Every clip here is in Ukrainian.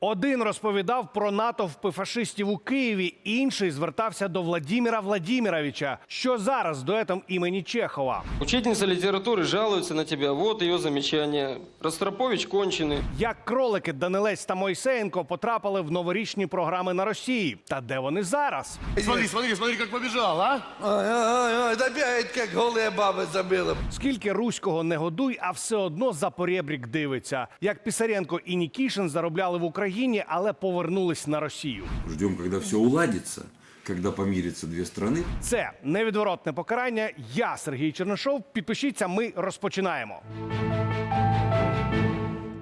Один розповідав про натовпи фашистів у Києві, інший звертався до Владіміра Владіміровича, що зараз дуетом імені Чехова. Учительница литературы жалуется на тебя. Вот ее замечание. Ростропович конченый. Як кролики Данилець та Мойсеєнко потрапили в новорічні програми на Росії. Та де вони зараз? Смотри, смотри, смотри, как побежал, а? Ой, ой, ой, да бегает, как голые бабы забыла. Скільки руського не годуй, а все одно за порєбрік дивиться. Як Пісаренко і Нікішин заробляли в Україні, але повернулись на Росію. Ждем, когда все уладится, когда помирятся две страны. Це невідворотне покарання. Я Сергій Чернишов. Підпишіться, ми розпочинаємо.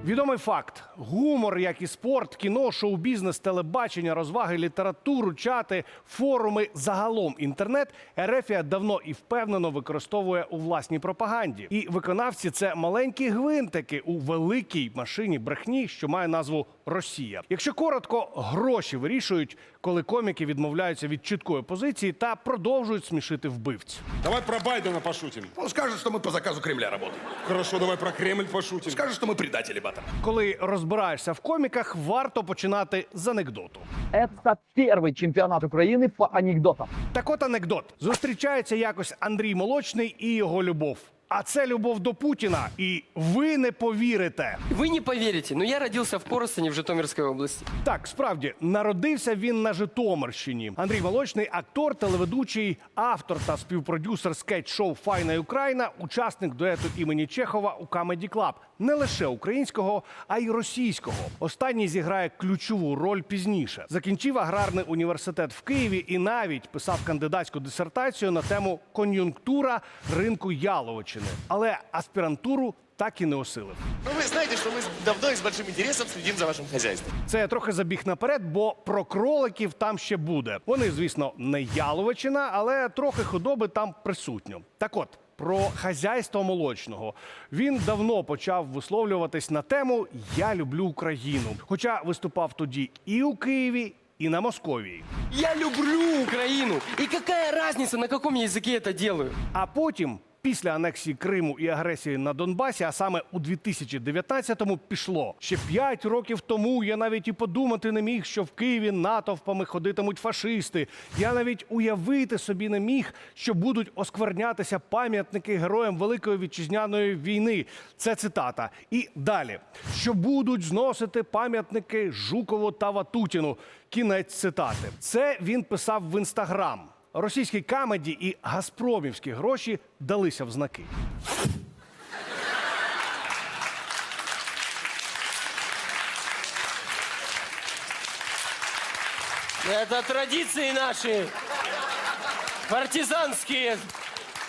Відомий факт: гумор, як і спорт, кіно, шоу-бізнес, телебачення, розваги, літературу, чати, форуми, загалом інтернет Ерефія давно і впевнено використовує у власній пропаганді. І виконавці це маленькі гвинтики у великій машині брехні, що має назву Росія. Якщо коротко, гроші вирішують, коли коміки відмовляються від чіткої позиції та продовжують смішити вбивць. Давай про Байдена пошутим. Он скажет, что мы по заказу Кремля работаем. Хорошо, давай про Кремль пошутим. Скажет, что мы предатели, Батов. Коли розбираєшся в коміках, варто починати з анекдоту. Это первый чемпионат Украины по анекдотам. Так от анекдот. Зустрічається якось Андрій Молочний і його любов. а це любов до Путіна. І ви не повірите. Ви не повірите, але я родився в Коростені в Житомирській області. Так, справді, народився він на Житомирщині. Андрій Волочний, актор, телеведучий, автор та співпродюсер скетч-шоу Файна Україна, учасник дуету імені Чехова у Comedy Club. Не лише українського, а й російського. Останній зіграє ключову роль пізніше. Закінчив аграрний університет в Києві і навіть писав кандидатську дисертацію на тему кон'юнктура ринку Яловичини. Але аспірантуру так і не осилив. Ну, вы знаете, что мы с- давно и с большим интересом следим за вашим хозяйством. Це я трохи забіг наперед, бо про кроликів там ще буде. Вони, звісно, не яловичина, але трохи худоби там присутньо. Так от. Про хазяйство молочного він давно почав висловлюватись на тему Я люблю Україну. Хоча виступав тоді і у Києві, і на Московії. Я люблю Украину. И какая разница, на каком языке это делаю? А потім, після анексії Криму і агресії на Донбасі, а саме у 2019-му пішло. Ще п'ять років тому я навіть і подумати не міг, що в Києві натовпами ходитимуть фашисти. Я навіть уявити собі не міг, що будуть осквернятися пам'ятники героям Великої вітчизняної війни. Це цитата. І далі, що будуть зносити пам'ятники Жукову та Ватутіну. Кінець цитати. Це він писав в інстаграм. Російській камеді і газпромівські гроші далися в знаки. Это традиции наши. Партизанские.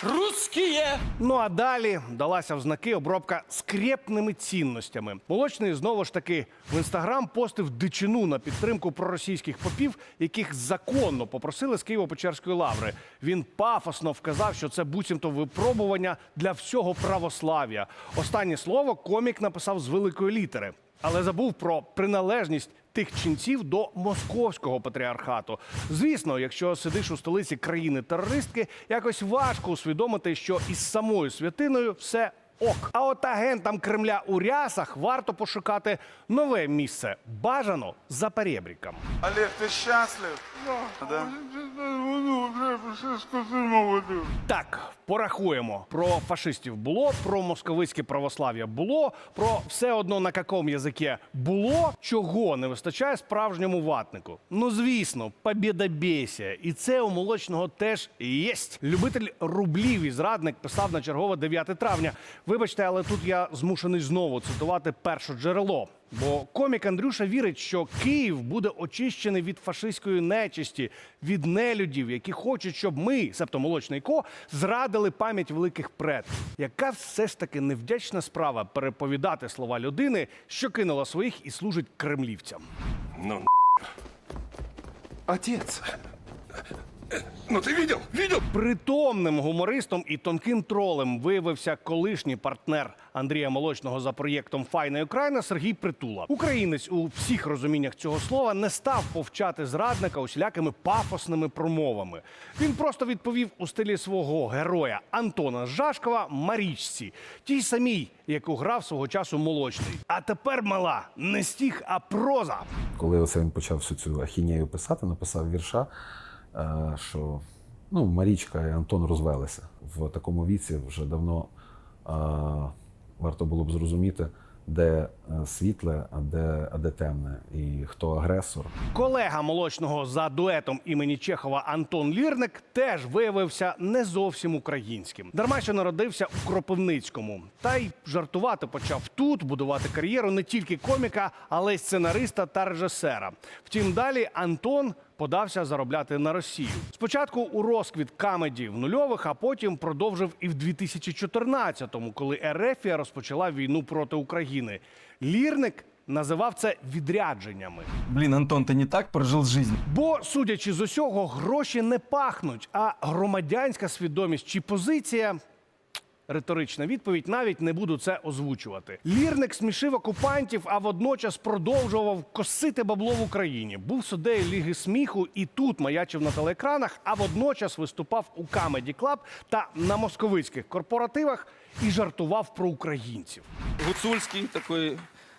Русские. Ну а далі далася в знаки обробка скрепними цінностями. Молочний знову ж таки в інстаграм постив дичину на підтримку проросійських попів, яких законно попросили з Києво-Печерської лаври. Він пафосно вказав, що це буцімто випробування для всього православ'я. Останнє слово комік написав з великої літери, але забув про приналежність тих ченців до московського патріархату. Звісно, якщо сидиш у столиці країни-терористки, якось важко усвідомити, що із самою святиною все ок. А от агентам Кремля у рясах варто пошукати нове місце. Бажано за перебріком. Олег, ти счастлив? Да. Так, порахуємо. Про фашистів було, про московицьке православ'я було, про все одно на какому язикі було, чого не вистачає справжньому ватнику. Ну звісно, побєдобєсія. І це у молочного теж єсть. Любитель рублів і зрадник писав на чергове 9 травня. Вибачте, але тут я змушений знову цитувати перше джерело. Бо комік Андрюша вірить, що Київ буде очищений від фашистської нечисті, від нелюдів, які хочуть, щоб ми, себто молочний ко, зрадили пам'ять великих предків. Яка все ж таки невдячна справа переповідати слова людини, що кинула своїх і служить кремлівцям. Ну, Отец, Ну ты видел? Видел? Притомним гумористом і тонким тролем виявився колишній партнер Андрія Молочного за проєктом Файна Україна Сергій Притула. Українець у всіх розуміннях цього слова не став повчати зрадника усілякими пафосними промовами. Він просто відповів у стилі свого героя Антона Жашкова Марічці, тій самій, яку грав свого часу молочний. А тепер мала не стіг, а проза. Коли оце він почав всю цю ахінею писати, написав вірша, що ну, Марічка і Антон розвелися. В такому віці вже давно е, варто було б зрозуміти, де е, світле, а де, а де темне, і хто агресор. Колега молочного за дуетом імені Чехова Антон Лірник теж виявився не зовсім українським. Дарма що народився у Кропивницькому. Та й жартувати почав тут, будувати кар'єру не тільки коміка, але й сценариста та режисера. Втім, далі Антон подався заробляти на Росію. Спочатку у розквіт камеді в нульових, а потім продовжив і в 2014-му, коли Ерефія розпочала війну проти України. Лірник називав це відрядженнями. Блін, Антон, ти не так прожив жизнь. Бо, судячи з усього, гроші не пахнуть, а громадянська свідомість чи позиція. Риторична відповідь навіть не буду це озвучувати. Лірник смішив окупантів, а водночас продовжував косити бабло в Україні. Був суддею Ліги сміху і тут маячив на телеекранах, а водночас виступав у Камеді Клаб та на московицьких корпоративах і жартував про українців. Гуцульський такой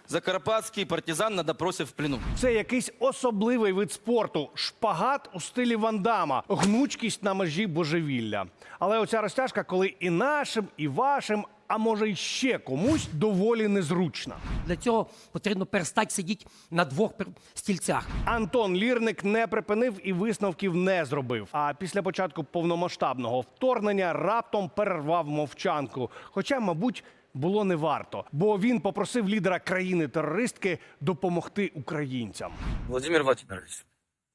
закарпатский партизан на допросе в плену. Це якийсь особливий вид спорту, шпагат у стилі Вандама, гнучкість на межі божевілля. Але оця розтяжка, коли і нашим, і вашим, а може й ще комусь доволі незручна. Для цього потрібно перестати сидіти на двох стільцях. Антон Лірник не припинив і висновків не зробив. А після початку повномасштабного вторгнення раптом перервав мовчанку. Хоча, мабуть, було не варто, бо він попросив лідера країни-терористки допомогти українцям. Владимир Владимирович,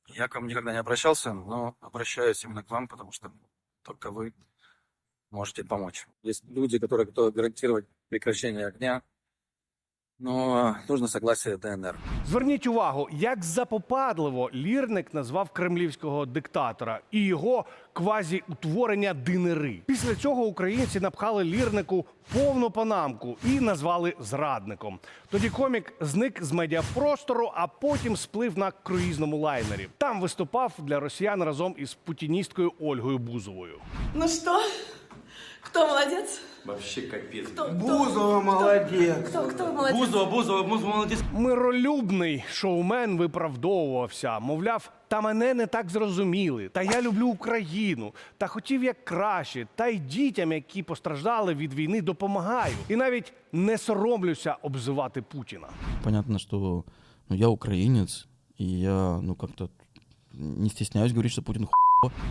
я к вам никогда не обращался, но обращаюсь именно к вам, потому что только вы можете помочь. Есть люди, которые готовы гарантировать прекращение огня, но нужно согласие ДНР. Зверніть увагу, як запопадливо лірник назвав кремлівського диктатора і його квазі-утворення динери. Після цього українці напхали лірнику повну панамку і назвали зрадником. Тоді комік зник з медіапростору, а потім сплив на круїзному лайнері. Там виступав для росіян разом із путіністкою Ольгою Бузовою. Ну что? Кто молодец? Вообще капец. Кто, кто, Бузова молодець. кто, кто молодец? Бузова, Бузова, Бузова, молодец. Миролюбний шоумен виправдовувався. Мовляв, та мене не так зрозуміли. Та я люблю Україну. Та хотів як краще. Та й дітям, які постраждали від війни, допомагаю. І навіть не соромлюся обзивати Путіна. Понятно, что ну, я украинец, и я, ну, как-то не стесняюсь говорить, что Путин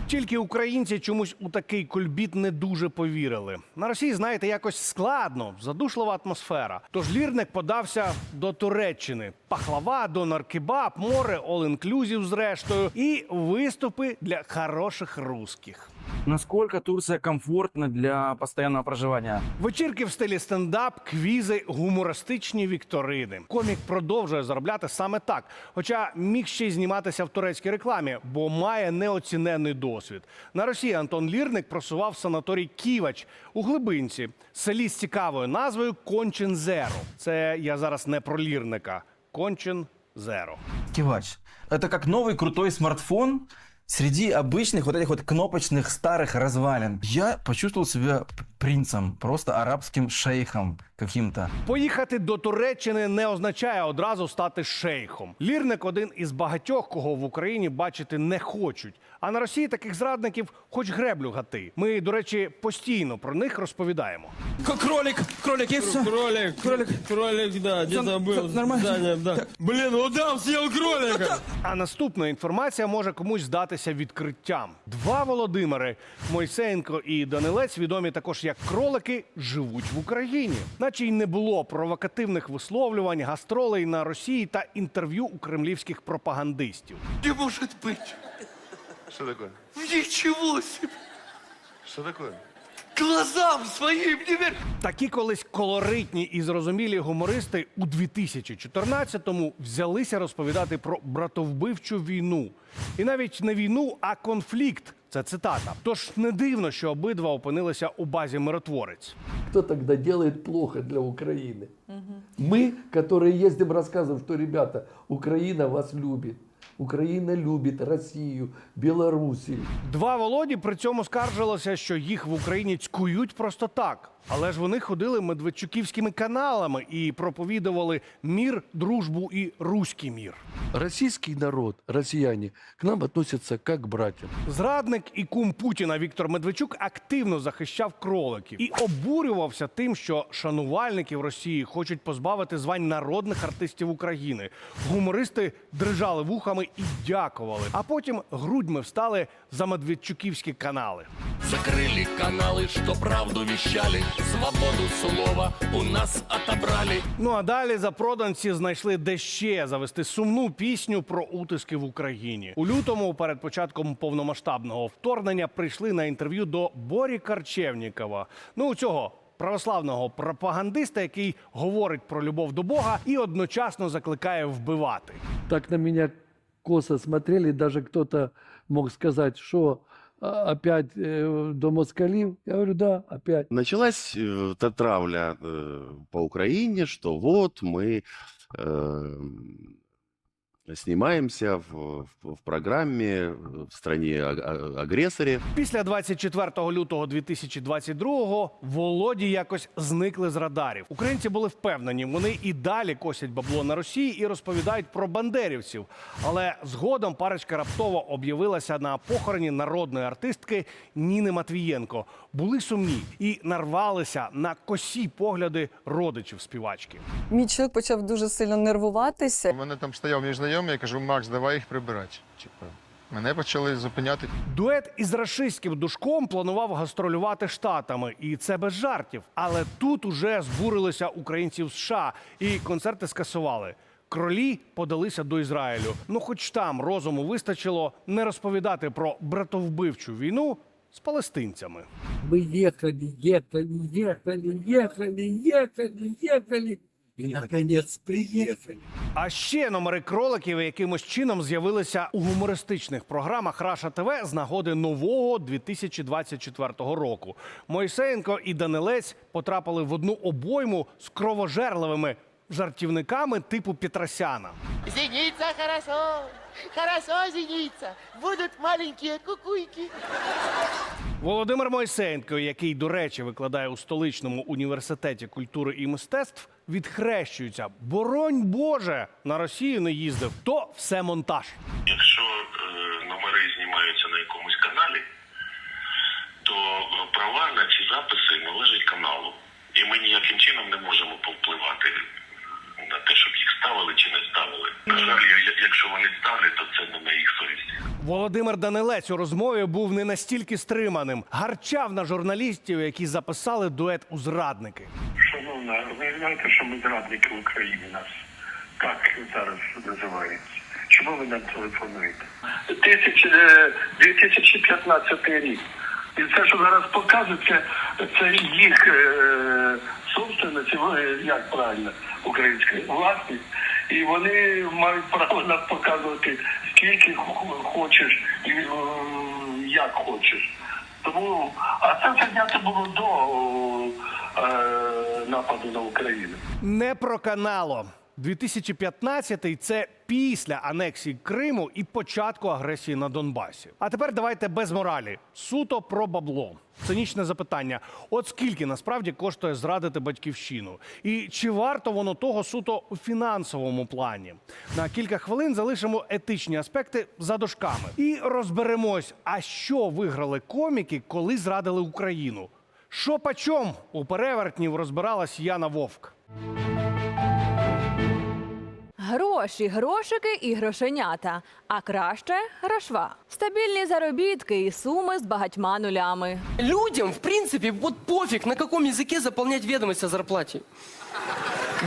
Тільки українці чомусь у такий кульбіт не дуже повірили. На Росії, знаєте, якось складно, задушлива атмосфера. Тож лірник подався до Туреччини. Пахлава, донор кебаб, море, all-inclusive зрештою і виступи для хороших русських. Насколько Турция комфортна для постоянного проживания? Вечірки в стилі стендап, квізи, гумористичні вікторини. Комік продовжує заробляти саме так. Хоча міг ще й зніматися в турецькій рекламі, бо має неоціненний досвід. На Росії Антон Лірник просував санаторій Ківач у глибинці, селі з цікавою назвою Кончин Зеро. Це я зараз не про лірника. Кончин Зеро. Кивач. Это как новый крутой смартфон среди обычных вот этих вот кнопочных старых развалин. Я почувствовал себя п- принцем, просто арабским шейхом каким-то. Поїхати до Туреччини не означає одразу стати шейхом. Лірник один із багатьох, кого в Україні бачити не хочуть. А на Росії таких зрадників хоч греблю гати. Ми, до речі, постійно про них розповідаємо. Кролик, кролик есть? Кролик, кролик, кролик, да, где забыл. нормально? да. Блин, удав, съел кролика. А наступна інформація може комусь здатися відкриттям. Два Володимири Мойсенко і Данилець, відомі також як кролики, живуть в Україні. Наче й не було провокативних висловлювань, гастролей на Росії та інтерв'ю у кремлівських пропагандистів. Не може бути. Що таке? Нічого собі! Що такое? глазам своим не верю. Такі колись колоритні і зрозумілі гумористи у 2014-му взялися розповідати про братовбивчу війну. І навіть не війну, а конфлікт. Це цитата. Тож не дивно, що обидва опинилися у базі миротворець. Кто тогда делает плохо для Украины? Мы, которые ездим, рассказываем, что, ребята, Украина вас любит. Украина любит Россию, Белоруссию. Два Володі при цьому скаржилися, що їх в Україні цькують просто так. Але ж вони ходили медведчуківськими каналами і проповідували мір, дружбу і руський мір. Российский народ, россияне, к нам относятся как к. Зрадник і кум Путіна Віктор Медведчук активно захищав кроликів і обурювався тим, що шанувальників Росії хочуть позбавити звань народних артистів України. Гумористи дрижали вухами і дякували, а потім грудьми встали за медведчуківські канали. Закрыли каналы, что правду вещали. Свободу слова у нас отобрали. Ну а далі запроданці знайшли де ще завести сумну пісню про утиски в Україні. У лютому, перед початком повномасштабного вторгнення, прийшли на інтерв'ю до Борі Карчевнікова. Ну цього. Православного пропагандиста, який говорить про любов до Бога і одночасно закликає вбивати. Так на меня косо смотрели, даже кто-то мог сказать, что а, опять э, до москалив. Я говорю, да, опять. Началась э, эта травля э, по Украине, что вот мы снимаемся в, в- э, в стране-агрессоре. Після 24 лютого 2022-го Володі якось зникли з радарів. Українці були впевнені, вони і далі косять бабло на Росії і розповідають про бандерівців. Але згодом парочка раптово об'явилася на похороні народної артистки Ніни Матвієнко. Були сумні і нарвалися на косі погляди родичів співачки. Мій чоловік почав дуже сильно нервуватися. У мене там стояв мій знайомий, я кажу, Макс, давай їх прибирати. Типу, мене почали зупиняти. Дует із рашистським душком планував гастролювати штатами, і це без жартів. Але тут уже збурилися українці в США, і концерти скасували. Кролі подалися до Ізраїлю. Ну, хоч там розуму вистачило не розповідати про братовбивчу війну з палестинцями. Мы ехали, ехали, ехали, ехали, ехали, ехали. И, наконец, приехали. А ще номери кроликів якимось чином з'явилися у гумористичних програмах Раша ТВ з нагоди нового 2024 року. Мойсеєнко і Данилець потрапили в одну обойму з кровожерливими жартівниками типу Петросяна. Зеница хорошо, хорошо зеница. Будут маленькие кукуйки. Володимир Мойсеєнко, який, до речі, викладає у столичному університеті культури і мистецтв, відхрещується. Боронь Боже, на Росію не їздив. То все монтаж. Якщо е, номери знімаються на якомусь каналі, то е, права на ці записи належать каналу. І ми ніяким чином не можемо повпливати на те, щоб їх ставили чи не ставили. На жаль, я- якщо вони ставлять, то це не на їх совісті. Володимир Данилець у розмові був не настільки стриманим, гарчав на журналістів, які записали дует у зрадники. Шановна, ви знаєте, що ми зрадники в Україні нас так зараз називають. Чому ви нам телефонуєте? 2015 рік. І це, що зараз показується, це їх е, собственність, е, як правильно, українська власність. І вони мають право нам показувати скільки хочеш і е, як хочеш. Тому, а це все знято було до е, нападу на Україну. Не проканало. 2015-й – це після анексії Криму і початку агресії на Донбасі. А тепер давайте без моралі. Суто про бабло. Цинічне запитання: от скільки насправді коштує зрадити батьківщину? І чи варто воно того суто у фінансовому плані? На кілька хвилин залишимо етичні аспекти за дошками і розберемось, а що виграли коміки, коли зрадили Україну. Що почом у перевертнів розбиралась Яна Вовк. Гроші, грошики і грошенята. А краще грошва. Стабільні заробітки і суми з багатьма нулями. Людям, в принципе, вот пофиг, на каком языке заполнять ведомость о зарплате.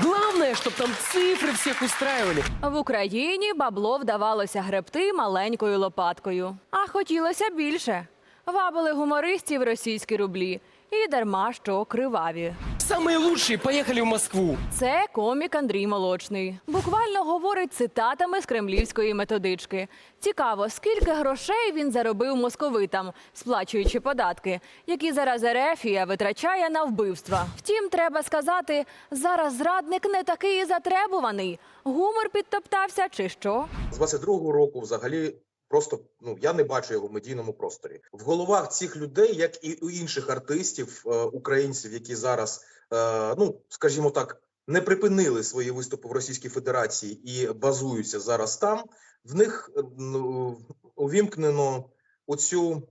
Главное, чтобы там цифры всех устраивали. В Україні бабло вдавалося гребти маленькою лопаткою. А хотілося більше. Вабили гумористів російські рублі. І дарма що криваві. Самые лучшие поехали в Москву. Це комік Андрій Молочний. Буквально говорить цитатами з кремлівської методички. Цікаво, скільки грошей він заробив московитам, сплачуючи податки, які зараз Ерефія витрачає на вбивства. Втім, треба сказати, зараз зрадник не такий і затребуваний. Гумор підтоптався чи що? з 22-го року взагалі просто ну я не бачу його в медійному просторі. В головах цих людей, як і у інших артистів, е, українців, які зараз, е, ну скажімо так, не припинили свої виступи в Російській Федерації і базуються зараз там. В них е, ну, увімкнено оцю,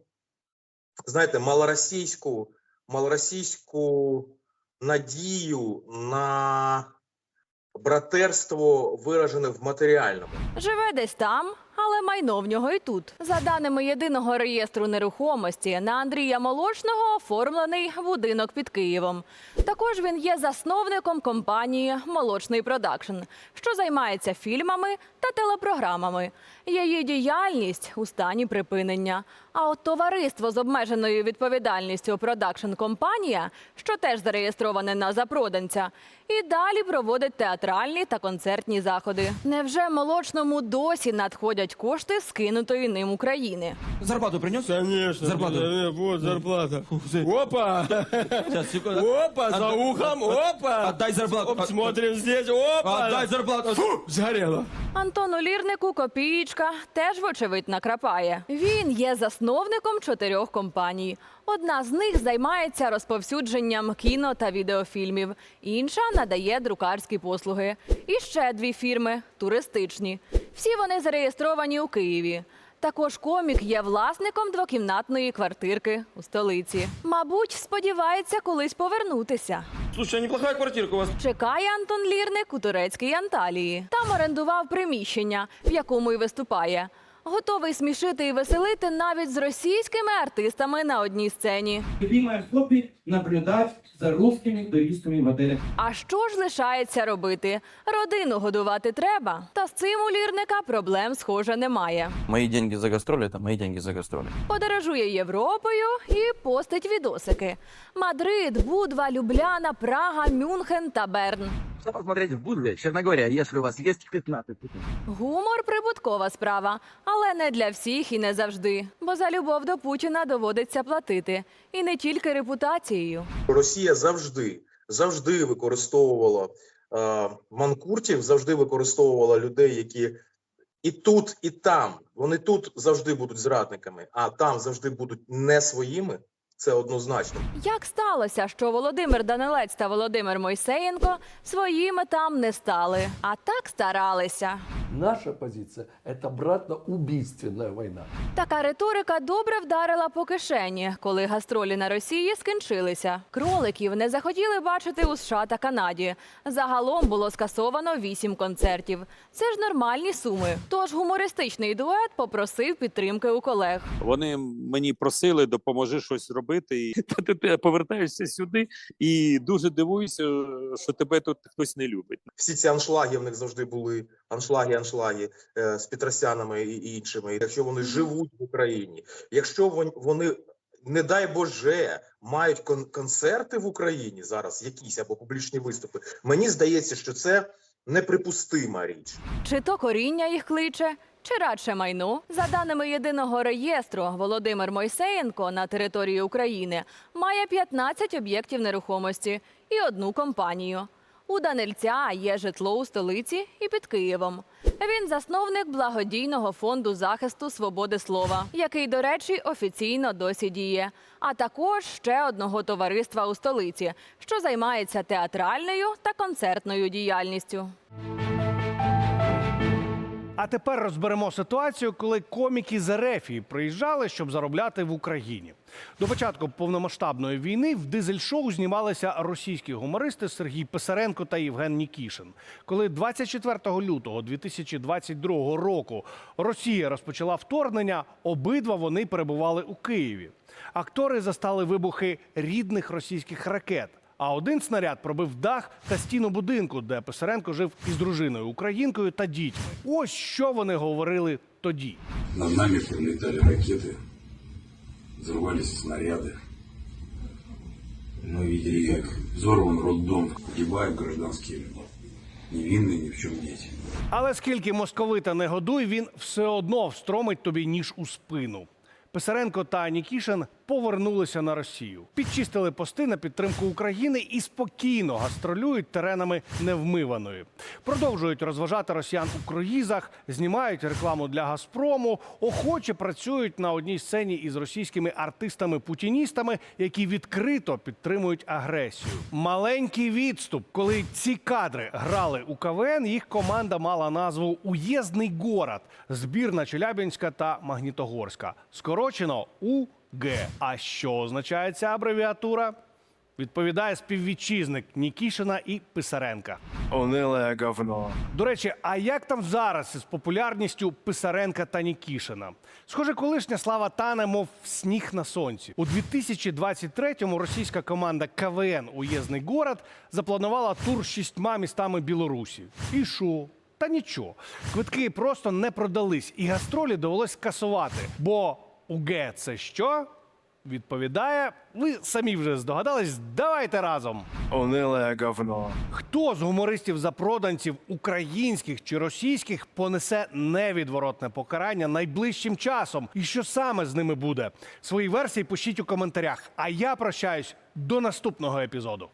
знаєте, малоросійську, малоросійську надію на братерство виражене в матеріальному. Живе десь там, але майно в нього і тут. За даними єдиного реєстру нерухомості, на Андрія Молочного оформлений будинок під Києвом. Також він є засновником компанії Молочний Продакшн, що займається фільмами та телепрограмами. Її діяльність у стані припинення. А от товариство з обмеженою відповідальністю Продакшн Компанія, що теж зареєстроване на запроданця, і далі проводить театральні та концертні заходи. Невже молочному досі надходять кошти скинутої ним України? Зарплату принес? Конечно. Зарплату. Э, Вот зарплата. Опа! Сейчас, секунду. Опа, за Отдай- ухом, опа! Отдай зарплату. Оп, смотрим здесь, опа! Отдай зарплату. Фу, сгорело. Антону Лірнику копієчка теж, вочевидь, накрапає. Він є засновником чотирьох компаній. Одна з них займається розповсюдженням кіно та відеофільмів, інша надає друкарські послуги. І ще дві фірми туристичні. Всі вони зареєстровані у Києві. Також комік є власником двокімнатної квартирки у столиці. Мабуть, сподівається колись повернутися. Слушай, а неплохая квартирка у вас. Чекає Антон Лірник у турецькій Анталії. Там орендував приміщення, в якому й виступає. Готовий смішити і веселити навіть з російськими артистами на одній сцені. Любимое хобби – наблюдать за русскими туристами в отелях. А що ж лишається робити? Родину годувати треба. Та з цим у лірника проблем, схоже, немає. Мои деньги за гастроли, это мои деньги за гастроли. Подорожує Європою і постить відосики: Мадрид, Будва, Любляна, Прага, Мюнхен та Берн. Что посмотреть в Будве, Черногория, если у вас есть 15 секунд? Гумор прибуткова справа, але не для всіх і не завжди. Бо за любов до Путіна доводиться платити. І не тільки репутацією. Росія завжди завжди використовувала е, манкуртів, завжди використовувала людей, які і тут, і там вони тут завжди будуть зрадниками, а там завжди будуть не своїми. Це однозначно. Як сталося, що Володимир Данилець та Володимир Мойсеєнко своїми там не стали, а так старалися. Наша позиция – это братно-убийственная война. Така риторика добре вдарила по кишені, коли гастролі на Росії скінчилися. Кроликів не захотіли бачити у США та Канаді. Загалом було скасовано вісім концертів. Це ж нормальні суми. Тож гумористичний дует попросив підтримки у колег. Вони мені просили, допоможи щось робити. І ти, ти повертаєшся сюди і дуже дивуюся, що тебе тут хтось не любить. Всі ці аншлаги в них завжди були аншлаги, аншлаги е, з Петросянами і іншими. Якщо вони живуть в Україні, якщо вон- вони, не дай Боже, мають кон- концерти в Україні зараз, якісь або публічні виступи, мені здається, що це неприпустима річ. Чи то коріння їх кличе, чи радше майно? За даними єдиного реєстру, Володимир Мойсеєнко на території України має 15 об'єктів нерухомості і одну компанію. У Данильця є житло у столиці і під Києвом. Він засновник благодійного фонду захисту свободи слова, який, до речі, офіційно досі діє. А також ще одного товариства у столиці, що займається театральною та концертною діяльністю. А тепер розберемо ситуацію, коли коміки з Ерефії приїжджали, щоб заробляти в Україні. До початку повномасштабної війни в дизель-шоу знімалися російські гумористи Сергій Писаренко та Євген Нікішин. Коли 24 лютого 2022 року Росія розпочала вторгнення, обидва вони перебували у Києві. Актори застали вибухи рідних російських ракет. А один снаряд пробив дах та стіну будинку, де Писаренко жив із дружиною українкою та дітьми. Ось що вони говорили тоді. Над нами прилетали ракеты, взрывались снаряды. Мы видели, как взорван роддом, погибают гражданские люди. Невинные ни в чем дети. Але скільки московита не годуй, він все одно встромить тобі ніж у спину. Писаренко та Нікішин повернулися на Росію, підчистили пости на підтримку України і спокійно гастролюють теренами невмиваної. Продовжують розважати росіян у круїзах, знімають рекламу для Газпрому, охоче працюють на одній сцені із російськими артистами-путіністами, які відкрито підтримують агресію. Маленький відступ, коли ці кадри грали у КВН, їх команда мала назву Уєзний город, збірна Челябінська та Магнітогорська. Скорочено УГ. А що означає ця абревіатура? Відповідає співвітчизник Нікішина і Писаренка. Унылое говно. До речі, а як там зараз із популярністю Писаренка та Нікішина? Схоже, колишня слава тане, мов сніг на сонці. У 2023-му російська команда КВН Уєзний город запланувала тур з шістьма містами Білорусі. І що? Та нічого. Квитки просто не продались, і гастролі довелось скасувати. Бо УГ це що? Відповідає, ви самі вже здогадались. Давайте разом. Унылое говно. Хто з гумористів-запроданців українських чи російських понесе невідворотне покарання найближчим часом? І що саме з ними буде? Свої версії пишіть у коментарях. А я прощаюсь до наступного епізоду.